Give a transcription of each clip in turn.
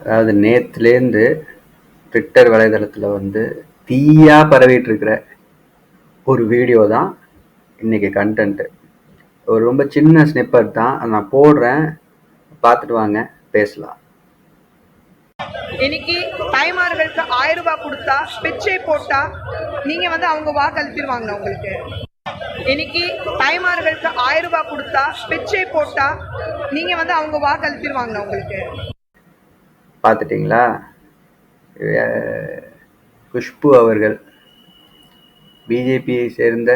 அதாவது நேத்துலேருந்து ட்விட்டர் வலைதளத்தில் வந்து தீயா பரவிட்டு இருக்கிற ஒரு வீடியோ தான் இன்னைக்கு கண்டென்ட்டு ஒரு ரொம்ப சின்ன ஸ்னிப்பர் தான். அதை நான் போடுறேன். பார்த்துட்டு வாங்க பேசலாம். இன்னைக்கு தாய்மார்களுக்கு ஆயிரம் ரூபாய் கொடுத்தா பிச்சை போட்டா நீங்க வந்து அவங்க வாக்கு உங்களுக்கு? இன்னைக்கு தாய்மார்களுக்கு ஆயிரம் ரூபாய் கொடுத்தா பிச்சை போட்டா நீங்க வந்து அவங்க வாக்கு உங்களுக்கு? பார்த்துட்டிங்களா? குஷ்பு அவர்கள். பிஜேபியை சேர்ந்த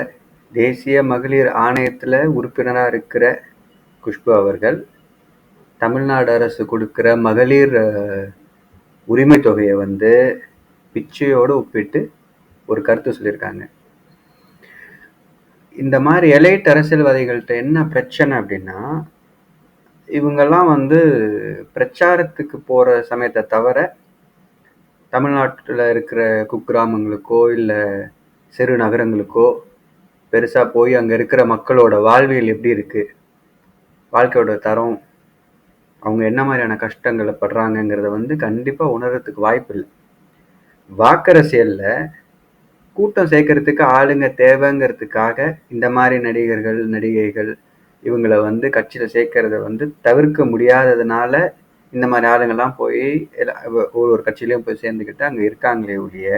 தேசிய மகளிர் ஆணையத்தில் உறுப்பினராக இருக்கிற குஷ்பு அவர்கள் தமிழ்நாடு அரசு கொடுக்குற மகளிர் உரிமை தொகையை வந்து பிச்சையோடு ஒப்பிட்டு ஒரு கருத்து சொல்லியிருக்காங்க. இந்த மாதிரி எலைட் அரசியல்வாதிகள்கிட்ட என்ன பிரச்சனை அப்படின்னா இவங்கெல்லாம் வந்து பிரச்சாரத்துக்கு போகிற சமயத்தை தவிர தமிழ்நாட்டில் இருக்கிற குக்கிராமங்களுக்கோ இல்லை சிறு நகரங்களுக்கோ பெருசாக போய் அங்கே இருக்கிற மக்களோட வாழ்வியல் எப்படி இருக்குது வாழ்க்கையோட தரம் அவங்க என்ன மாதிரியான கஷ்டங்களை படுறாங்கங்கிறத வந்து கண்டிப்பாக உணர்றதுக்கு வாய்ப்பு இல்லை. வாக்கரசியலில் கூட்டம் சேர்க்கறதுக்கு ஆளுங்க தேவைங்கிறதுக்காக இந்த மாதிரி நடிகர்கள் நடிகைகள் இவங்களை வந்து கட்சியில் சேர்க்கறத வந்து தவிர்க்க முடியாததுனால இந்த மாதிரி ஆளுங்கள்லாம் போய் ஒரு ஒரு கட்சியிலையும் போய் சேர்ந்துக்கிட்டு அங்கே இருக்காங்களே ஒழிய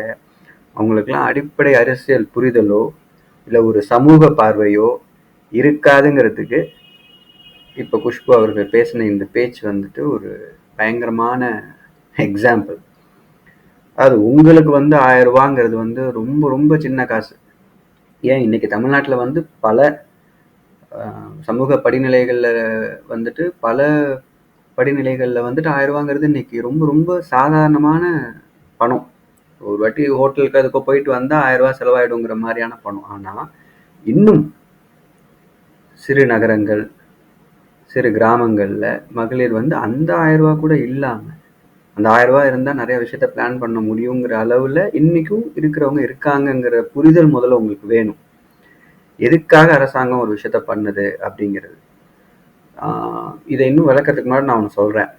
அவங்களுக்கெல்லாம் அடிப்படை அரசியல் புரிதலோ இல்லை ஒரு சமூக பார்வையோ இருக்காதுங்கிறதுக்கு இப்போ குஷ்பு அவர்கள் பேசின இந்த பேச்சு வந்துட்டு ஒரு பயங்கரமான எக்ஸாம்பிள் அது உங்களுக்கு வந்து ஆயிரம் ரூபாங்கிறது வந்து ரொம்ப ரொம்ப சின்ன காசு. ஏன் இன்னைக்கு தமிழ்நாட்டில் வந்து பல சமூக படிநிலைகளில் வந்துட்டு பல படிநிலைகளில் வந்துட்டு ஆயிரம் ரூபாங்கிறது இன்னைக்கு ரொம்ப ரொம்ப சாதாரணமான பணம். ஒரு வாட்டி ஹோட்டலுக்கு அதுக்கோ போயிட்டு வந்தால் ஆயிரம் செலவாயிடுங்கிற மாதிரியான பணம். ஆனால் இன்னும் சிறு நகரங்கள் சிறு கிராமங்களில் மகளிர் வந்து அந்த ஆயிரம் கூட இல்லாமல் அந்த ஆயிரம் இருந்தால் நிறைய விஷயத்த பிளான் பண்ண முடியுங்கிற அளவில் இன்றைக்கும் இருக்கிறவங்க இருக்காங்கங்கிற புரிதல் முதல்ல உங்களுக்கு வேணும். எதுக்காக அரசாங்கம் ஒரு விஷயத்த பண்ணுது அப்படிங்கிறது. இதை இன்னும் விளக்கறதுக்கு முன்னாடி நான் ஒன்று சொல்கிறேன்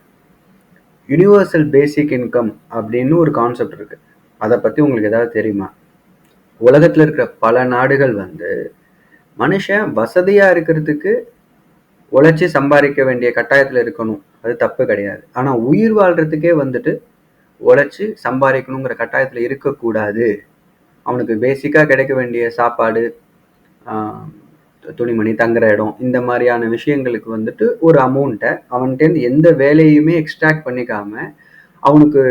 யுனிவர்சல் பேசிக் இன்கம் அப்படின்னு ஒரு கான்செப்ட் இருக்குது அதை பற்றி உங்களுக்கு ஏதாவது தெரியுமா? உலகத்தில் இருக்கிற பல நாடுகள் வந்து மனுஷன் வசதியாக இருக்கிறதுக்கு உழைச்சி சம்பாதிக்க வேண்டிய கட்டாயத்தில் இருக்கணும். அது தப்பு கிடையாது. ஆனால் உயிர் வாழ்கிறதுக்கே வந்துட்டு உழைச்சி சம்பாதிக்கணுங்கிற கட்டாயத்தில் இருக்கக்கூடாது. அவனுக்கு பேசிக்காக கிடைக்க வேண்டிய சாப்பாடு துணிமணி தங்குற இடம் இந்த மாதிரியான விஷயங்களுக்கு வந்துட்டு ஒரு அமௌண்ட்டை அவன்கிட்டேருந்து எந்த வேலையுமே எக்ஸ்ட்ராக்ட் பண்ணிக்காம அவனுக்கு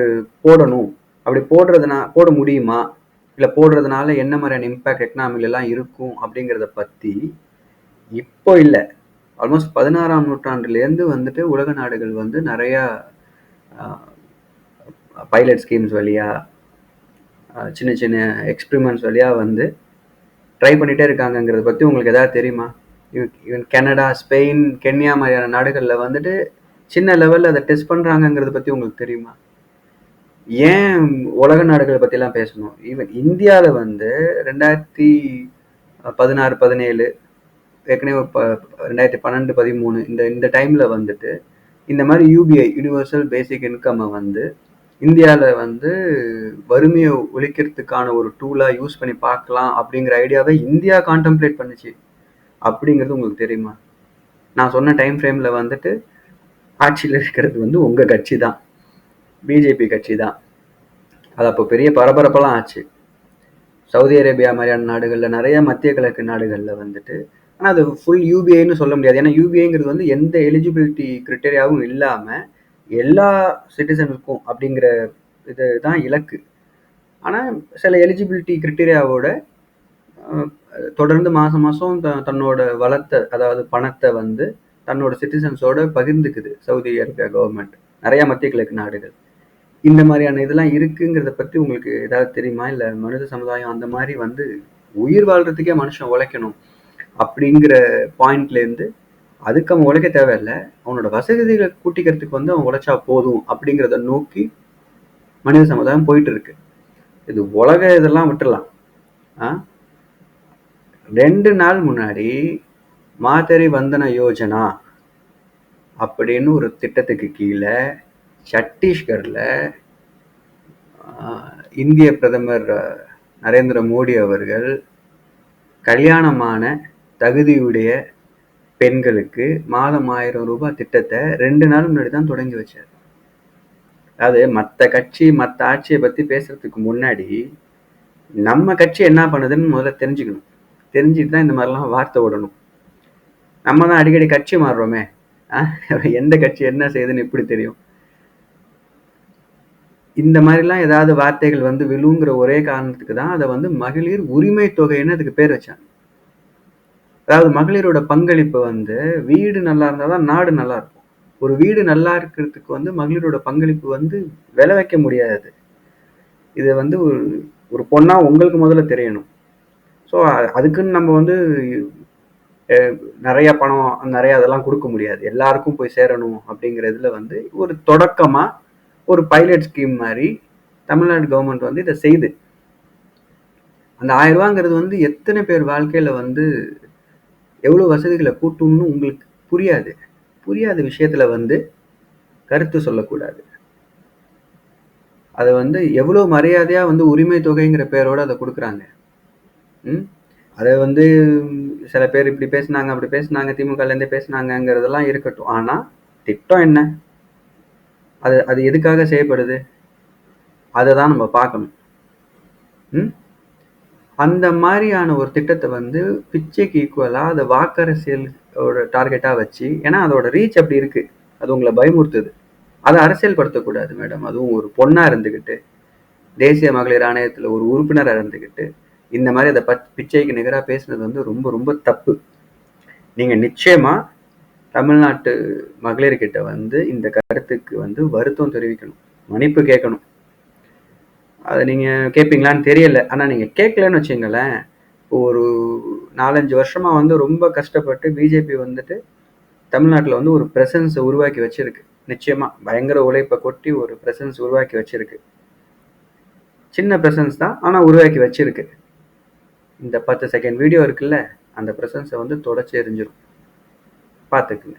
போடணும். அப்படி போடுறதுனா போட முடியுமா? இல்லை போடுறதுனால என்ன மாதிரியான இம்பேக்ட் எக்கனாமிலெலாம் இருக்கும் அப்படிங்கிறத பற்றி இப்போ இல்லை. ஆல்மோஸ்ட் பதினாறாம் நூற்றாண்டுலேருந்து வந்துட்டு உலக நாடுகள் வந்து நிறையா பைலட் ஸ்கீம்ஸ் வழியாக சின்ன சின்ன எக்ஸ்பிரிமெண்ட்ஸ் வழியாக வந்து ட்ரை பண்ணிட்டே இருக்காங்கங்கிறத பற்றி உங்களுக்கு எதாவது தெரியுமா? ஈவன் கனடா ஸ்பெயின் கென்யா மாதிரியான நாடுகளில் வந்துட்டு சின்ன லெவலில் அதை டெஸ்ட் பண்ணுறாங்கங்கிறத பற்றி உங்களுக்கு தெரியுமா? ஏன் உலக நாடுகளை பற்றிலாம் பேசணும்? ஈவன் இந்தியாவில் வந்து ரெண்டாயிரத்தி பதினாறு பதினேழு ஏற்கனவே ப ரெண்டாயிரத்தி பன்னெண்டு பதிமூணு இந்த இந்த டைமில் வந்துட்டு இந்த மாதிரி யூபிஐ யூனிவர்சல் பேசிக் இன்கம்மை வந்து இந்தியாவில் வந்து வறுமையை ஒழிக்கிறதுக்கான ஒரு டூலாக யூஸ் பண்ணி பார்க்கலாம் அப்படிங்கிற ஐடியாவை இந்தியா கான்டம்ப்ளேட் பண்ணுச்சு அப்படிங்கிறது உங்களுக்கு தெரியுமா? நான் சொன்ன டைம் ஃப்ரேமில் வந்துட்டு ஆட்சியில் இருக்கிறது வந்து உங்கள் கட்சி தான் பிஜேபி கட்சி தான் அது அப்போ பெரிய பரபரப்பெல்லாம் ஆச்சு. சவுதி அரேபியா மாதிரியான நாடுகளில் நிறைய மத்திய கிழக்கு நாடுகளில் வந்துட்டு ஆனால் அது ஃபுல் யூபிஐன்னு சொல்ல முடியாது. ஏன்னா யூபிஐங்கிறது வந்து எந்த எலிஜிபிலிட்டி கிரிட்டேரியாவும் இல்லாமல் எல்லா சிட்டிசனுக்கும் அப்படிங்கிற இது தான் இலக்கு. ஆனால் சில எலிஜிபிலிட்டி கிரிட்டீரியாவோட தொடர்ந்து மாதம் மாதம் த தன்னோட வளத்தை அதாவது பணத்தை வந்து தன்னோட சிட்டிசன்ஸோட பகிர்ந்துக்குது. சவுதி அரேபியா கவர்மெண்ட் நிறையா மத்திய கிழக்கு நாடுகள். இந்த மாதிரியான இதெல்லாம் இருக்குங்கிறத பற்றி உங்களுக்கு ஏதாவது தெரியுமா? இல்லை மனித சமுதாயம் அந்த மாதிரி வந்து உயிர் வாழ்கிறதுக்கே மனுஷன் உழைக்கணும் அப்படிங்கிற பாயிண்ட்லேருந்து அதுக்கு அவன் உழைக்க தேவையில்லை. அவனோட வசதிகளை கூட்டிக்கிறதுக்கு வந்து அவன் உழைச்சா போதும் அப்படிங்கிறத நோக்கி மனித சமுதாயம் போயிட்டு இருக்கு இது உலக இதெல்லாம் விட்டுடலாம். ஆ? ரெண்டு நாள் முன்னாடி மாதரி வந்தன யோஜனா அப்படின்னு ஒரு திட்டத்துக்கு கீழே சத்தீஸ்கரில் இந்திய பிரதமர் நரேந்திர மோடி அவர்கள் கல்யாணமான தகுதியுடைய பெண்களுக்கு மாதம் ஆயிரம் ரூபாய் திட்டத்தை ரெண்டு நாள் முன்னாடி தான் தொடங்கி வச்சார். அதாவது மற்ற கட்சி மற்ற ஆட்சியை பற்றி பேசுறதுக்கு முன்னாடி நம்ம கட்சி என்ன பண்ணுதுன்னு முதல்ல தெரிஞ்சுக்கணும். தெரிஞ்சுட்டு தான் இந்த மாதிரிலாம் வார்த்தை விடணும் நம்ம தான் அடிக்கடி கட்சி மாறுறோமே. எந்த கட்சி என்ன செய்யுதுன்னு எப்படி தெரியும்? இந்த மாதிரிலாம் ஏதாவது வார்த்தைகள் வந்து விழுங்கிற ஒரே காரணத்துக்கு தான் அதை வந்து மகளிர் உரிமை தொகைன்னு அதுக்கு பேர் வச்சாங்க. அதாவது மகளிரோட பங்களிப்பு வந்து வீடு நல்லா இருந்தால் தான் நாடு நல்லா இருக்கும். ஒரு வீடு நல்லா இருக்கிறதுக்கு வந்து மகளிரோட பங்களிப்பு வந்து விலை வைக்க முடியாது. இதை வந்து ஒரு ஒரு பொண்ணா உங்களுக்கு முதல்ல தெரியணும். ஸோ அதுக்குன்னு நம்ம வந்து நிறைய பணம் நிறைய அதெல்லாம் கொடுக்க முடியாது. எல்லாருக்கும் போய் சேரணும் அப்படிங்கிறதுல வந்து ஒரு தொடக்கமா ஒரு பைலட் ஸ்கீம் மாதிரி தமிழ்நாடு கவர்மெண்ட் வந்து இதை செய்து. அந்த ஆயிரம் ரூபாங்கிறது வந்து எத்தனை பேர் வாழ்க்கையில வந்து எவ்வளோ வசதிகளை கூட்டும்னு உங்களுக்கு புரியாது. புரியாத விஷயத்தில் வந்து கருத்து சொல்லக்கூடாது. அதை வந்து எவ்வளோ மரியாதையாக வந்து உரிமை தொகைங்கிற பேரோடு அதை கொடுக்குறாங்க. ம்? அதை வந்து சில பேர் இப்படி பேசுனாங்க அப்படி பேசுனாங்க திமுகலேருந்தே பேசுனாங்கங்கிறதெல்லாம் இருக்கட்டும். ஆனால் திட்டம் என்ன? அது அது எதுக்காக செய்யப்படுது? அதை தான் நம்ம பார்க்கணும். ம்? அந்த மாதிரியான ஒரு திட்டத்தை வந்து பிச்சைக்கு ஈக்குவலாக அதை வாக்கரசியலோட டார்கெட்டாக வச்சு ஏன்னா அதோட ரீச் அப்படி இருக்கு. அது உங்களை பயமுறுத்துது. அதை அரசியல்படுத்தக்கூடாது மேடம் அதுவும் ஒரு பொண்ணாக இருந்துக்கிட்டு தேசிய மகளிர் ஆணையத்தில் ஒரு உறுப்பினராக இருந்துக்கிட்டு இந்த மாதிரி அதை பத் பிச்சைக்கு நிகராக பேசுனது வந்து ரொம்ப ரொம்ப தப்பு. நீங்கள் நிச்சயமாக தமிழ்நாட்டு மகளிர்கிட்ட வந்து இந்த கருத்துக்கு வந்து வருத்தம் தெரிவிக்கணும். மன்னிப்பு கேட்கணும். அதை நீங்கள் கேட்பீங்களான்னு தெரியல. ஆனால் நீங்கள் கேட்கலன்னு வச்சுங்களேன் இப்போ ஒரு நாலஞ்சு வருஷமாக வந்து ரொம்ப கஷ்டப்பட்டு பிஜேபி வந்துட்டு தமிழ்நாட்டில் வந்து ஒரு ப்ரெசன்ஸை உருவாக்கி வச்சிருக்கு. நிச்சயமாக பயங்கர உழைப்பை கொட்டி ஒரு ப்ரெசன்ஸ் உருவாக்கி வச்சிருக்கு. சின்ன ப்ரெசன்ஸ் தான் ஆனால் உருவாக்கி வச்சிருக்கு. இந்த பத்து செகண்ட் வீடியோ இருக்குல்ல அந்த ப்ரெசன்ஸை வந்து தொடச்சி எரிஞ்சிடும் பார்த்துக்குங்க.